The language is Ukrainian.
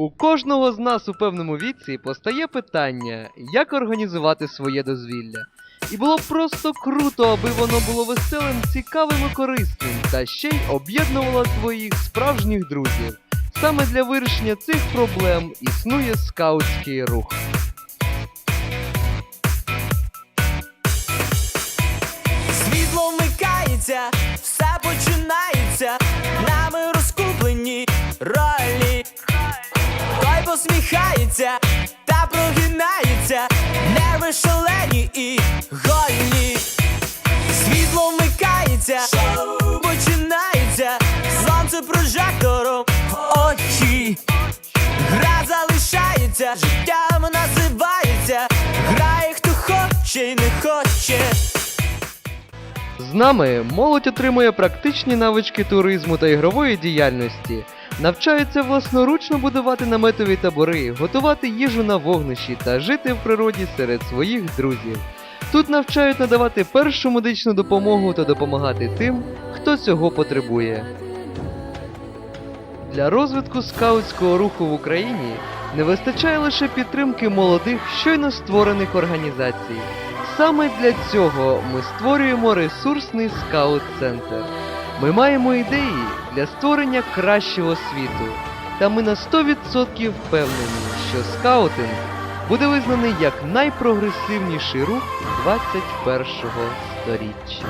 У кожного з нас у певному віці постає питання, як організувати своє дозвілля. І було б просто круто, аби воно було веселим, цікавим і корисним, та ще й об'єднувало твоїх справжніх друзів. Саме для вирішення цих проблем існує скаутський рух. Світло вмикається, Той посміхається та прогинається, нерви шалені і гольні. Світло вмикається, шоу починається, сонце прожектором очі. Гра залишається, життям називається, грає хто хоче і не хоче. З нами молодь отримує практичні навички туризму та ігрової діяльності, навчаються власноручно будувати наметові табори, готувати їжу на вогнищі та жити в природі серед своїх друзів. Тут навчають надавати першу медичну допомогу та допомагати тим, хто цього потребує. Для розвитку скаутського руху в Україні не вистачає лише підтримки молодих щойно створених організацій. Саме для цього ми створюємо ресурсний скаут-центр. Ми маємо ідеї для створення кращого світу, та ми на 100% впевнені, що скаутинг буде визнаний як найпрогресивніший рух 21 сторіччя.